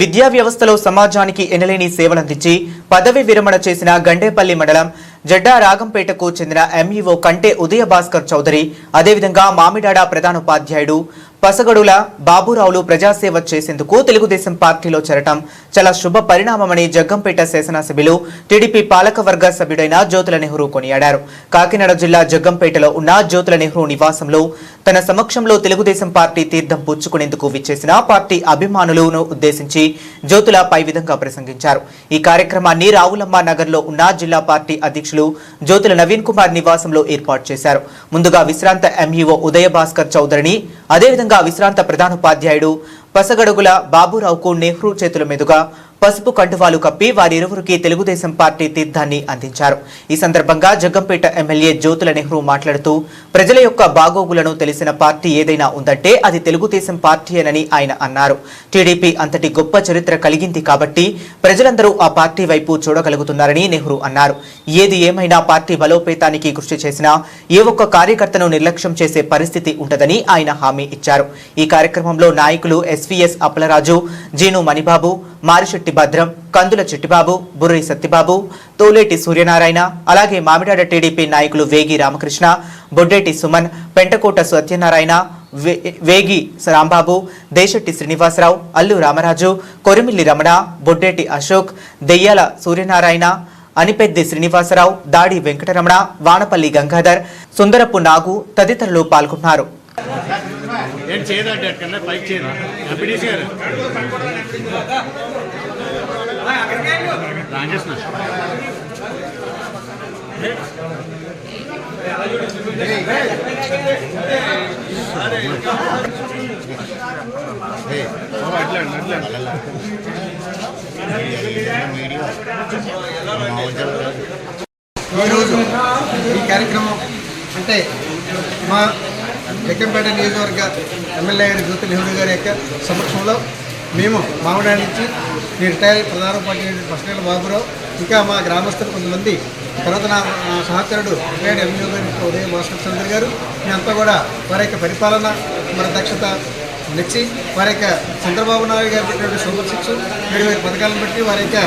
విద్యా వ్యవస్థలో సమాజానికి ఎనలేని సేవలందించి పదవి విరమణ చేసిన గండేపల్లి మండలం జడ్డా రాగంపేటకు చెందిన ఎంఈఓ కంటే ఉదయ భాస్కర్ చౌదరి అదేవిధంగా మామిడాడ ప్రధానోపాధ్యాయుడు పసగడుల బాబురావులు ప్రజాసేవ చేసేందుకు తెలుగుదేశం పార్టీలో చేరటం చాలా శుభ పరిణామమని జగ్గంపేట శాసనసభ్యులు టీడీపీ పాలకవర్గ సభ్యుడైన జ్యోతుల నెహ్రూ కొనియాడారు. కాకినాడ జిల్లా జగ్గంపేటలో ఉన్న జ్యోతుల నెహ్రూ నివాసంలో తన సమక్షంలో తెలుగుదేశం పార్టీ తీర్థం పుచ్చుకునేందుకు విచ్చేసిన పార్టీ అభిమానులను ఉద్దేశించి జ్యోతుల పై విధంగా ప్రసంగించారు. ఈ కార్యక్రమాన్ని రావులమ్మ నగర్లో ఉన్న జిల్లా పార్టీ అధ్యక్షులు జ్యోతుల నవీన్ కుమార్ నివాసంలో ఏర్పాటు చేశారు. ముందుగా విశ్రాంత ఎంఈఓ ఉదయ భాస్కర్ చౌదరిని అదేవిధంగా విశ్రాంత ప్రధానోపాధ్యాయుడు పసగడుగుల బాబురావుకు నెహ్రూ చేతుల మీదుగా పసుపు కండువాలు కప్పి వారిరువురికి తెలుగుదేశం పార్టీ తీర్థాన్ని అందించారు. ఈ సందర్భంగా జగ్గంపేట ఎమ్మెల్యే జ్యోతుల నెహ్రూ మాట్లాడుతూ ప్రజల యొక్క బాగోగులను తెలిసిన పార్టీ ఏదైనా ఉందంటే అది తెలుగుదేశం పార్టీయేనని ఆయన అన్నారు. టీడీపీ అంతటి గొప్ప చరిత్ర కలిగింది కాబట్టి ప్రజలందరూ ఆ పార్టీ వైపు చూడగలుగుతున్నారని నెహ్రూ అన్నారు. ఏది ఏమైనా పార్టీ బలోపేతానికి కృషి చేసినా ఏ ఒక్క కార్యకర్తను నిర్లక్ష్యం చేసే పరిస్థితి ఉంటదని ఆయన హామీ ఇచ్చారు. ఈ కార్యక్రమంలో నాయకులు ఎస్వీఎస్ అప్పలరాజు జీను మణిబాబు మారిశెట్టి భద్రం కందుల చిట్టిబాబు బుర్రి సత్యబాబు తోలేటి సూర్యనారాయణ అలాగే మామిడాడ టీడీపీ నాయకులు వేగి రామకృష్ణ బొడ్డేటి సుమన్ పెంటకోట సత్యనారాయణ వే- వేగి రాంబాబు దేశెట్టి శ్రీనివాసరావు అల్లు రామరాజు కొరిమిల్లి రమణ బొడ్డేటి అశోక్ దెయ్యాల సూర్యనారాయణ అనిపెద్ది శ్రీనివాసరావు దాడి వెంకటరమణ వానపల్లి గంగాధర్ సుందరపు నాగు తదితరులు పాల్గొన్నారు. ఏం చేయదంటే అక్కడ పైకి చేయదు ఎంపీడీసీ గారు? రాజేష్ ఈరోజు ఈ కార్యక్రమం అంటే మా జగ్గంపేట నియోజకవర్గ ఎమ్మెల్యే గారి జ్యోతి నెహ్రూ గారి యొక్క సమక్షంలో మేము మామిడాడి నుంచి రిటైర్ ప్రధాన ఉపాధ్యాయుడు ఫస్ట్ బాబురావు ఇంకా మా గ్రామస్తులు కొంతమంది తర్వాత నా సహచరుడు రిటైర్డ్ ఎమ్మెల్యే గారి ఉదయం భాస్కర్ చంద్ర గారు మేమంతా కూడా వారి యొక్క పరిపాలన మన దక్షత నచ్చి వారి యొక్క చంద్రబాబు నాయుడు గారు పెట్టినటువంటి సూపర్ సిక్స్ వేరు వేరు పథకాలను బట్టి వారి యొక్క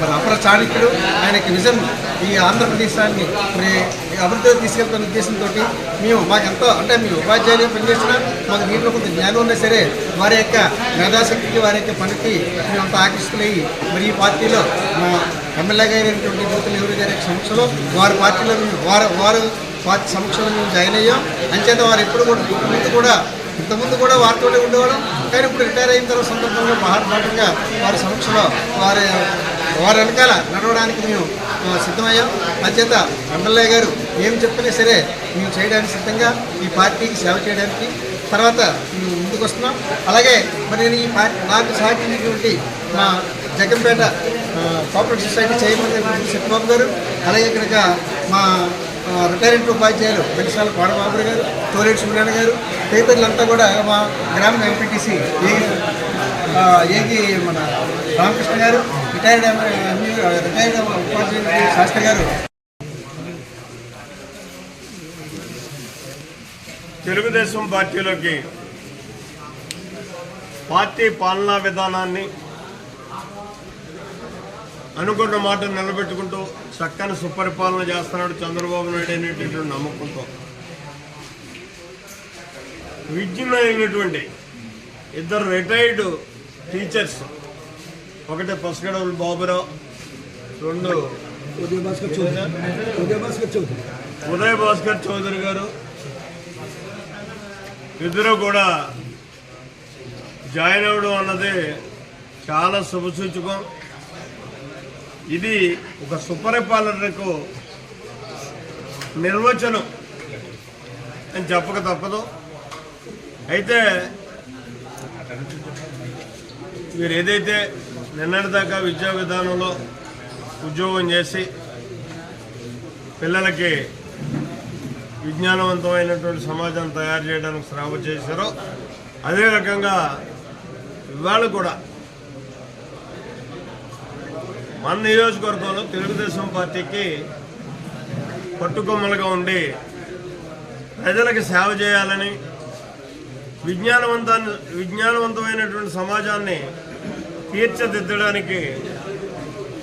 మరి అపర చాణక్యుడు ఆయన యొక్క విజన్ ఈ ఆంధ్రప్రదేశాన్ని మరి అభివృద్ధిలో తీసుకెళ్తున్న ఉద్దేశంతో మేము మాకెంతో అంటే మీ ఉపాధ్యాయులు పనిచేసినా మాకు దీంట్లో కొంత జ్ఞానం ఉన్నా సరే వారి యొక్క మేధాశక్తికి వారి యొక్క పనికి అంత ఆకర్షితులయ్యి మరి ఈ పార్టీలో మా ఎమ్మెల్యే గారైనటువంటి జ్యోతి నెహ్రూ గారి సమక్షంలో వారి పార్టీలో మేము వారు వారు పార్టీ సమక్షంలో మేము జాయిన్ అయ్యాం. అంచేత వారు ఎప్పుడు కూడా కూడా ఇంతకుముందు కూడా వారితోనే ఉండేవాళ్ళం. కానీ ఇప్పుడు రిటైర్ అయిన తర్వాత సందర్భంగా మహాత్మాటంగా వారి సమక్షంలో వారి వారి వెనకాల నడవడానికి మేము సిద్ధమయ్యాం. అంచేత మండలయ్య గారు ఏం చెప్పినా సరే మేము చేయడానికి సిద్ధంగా ఈ పార్టీకి సేవ చేయడానికి తర్వాత మేము ముందుకు వస్తున్నాం. అలాగే మరి నేను ఈ పార్టీ నాకు సహకరించినటువంటి మా Jaganpet cooperative society chairman Satyababu గారు అలాగే ఇక్కడ మా రిటైర్మెంట్ రిటైర్డ్ ఉపాధ్యాయులు వెంకటసాల కోడబాబు గారు తోరేటి సూర్యనారాయణ గారు పేపర్లంతా కూడా మా గ్రామీణ ఎంపీటీసీ ఏగి ఏగి మన రామకృష్ణ గారు రిటైర్డ్ రిటైర్డ్ ఉపాధ్యాయులు శాస్త్రి గారు. తెలుగుదేశం పార్టీలోకి పార్టీ పాలనా విధానాన్ని అనుకున్న మాట నిలబెట్టుకుంటూ చక్కని సుపరిపాలన చేస్తున్నాడు చంద్రబాబు నాయుడు అనేటటువంటి నమ్మకంతో. విజ్ఞులైనటువంటి ఇద్దరు రిటైర్డ్ టీచర్స్ ఒకటి పసగడవులు బాబురావు రెండు ఉదయ భాస్కర్ చౌదరి. ఉదయ భాస్కర్ చౌదరి. ఉదయ్ భాస్కర్ చౌదరి గారు. ఇద్దరు కూడా జాయిన్ అవ్వడం అన్నది చాలా శుభసూచకం. ఇది ఒక సుపరిపాలనకు నిర్వచనం అని చెప్పక తప్పదు. అయితే మీరు ఏదైతే నిన్నటిదాకా విద్యా విధానంలో ఉద్యోగం చేసి పిల్లలకి విజ్ఞానవంతమైనటువంటి సమాజాన్ని తయారు చేయడానికి శ్రమ చేశారో అదే రకంగా ఇవాళ కూడా మన నియోజకవర్గంలో తెలుగుదేశం పార్టీకి పట్టుకొమ్మలుగా ఉండి ప్రజలకు సేవ చేయాలని విజ్ఞానవంతాన్ని విజ్ఞానవంతమైనటువంటి సమాజాన్ని తీర్చిదిద్దడానికి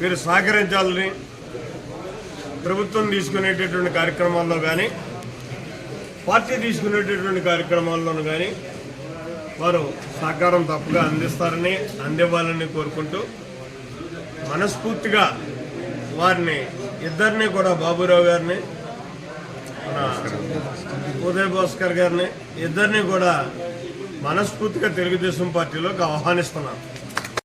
మీరు సహకరించాలని ప్రభుత్వం తీసుకునేటటువంటి కార్యక్రమాల్లో కానీ పార్టీ తీసుకునేటటువంటి కార్యక్రమాల్లోనూ కానీ వారు సహకారం తప్పుగా అందిస్తారని అందివ్వాలని కోరుకుంటూ మనస్ఫూర్తిగా వారిని ఇద్దరిని కూడా బాబురావు గారిని మన ఉదయ్ భాస్కర్ గారిని ఇద్దరిని కూడా మనస్ఫూర్తిగా తెలుగుదేశం పార్టీలోకి ఆహ్వానిస్తున్నాను.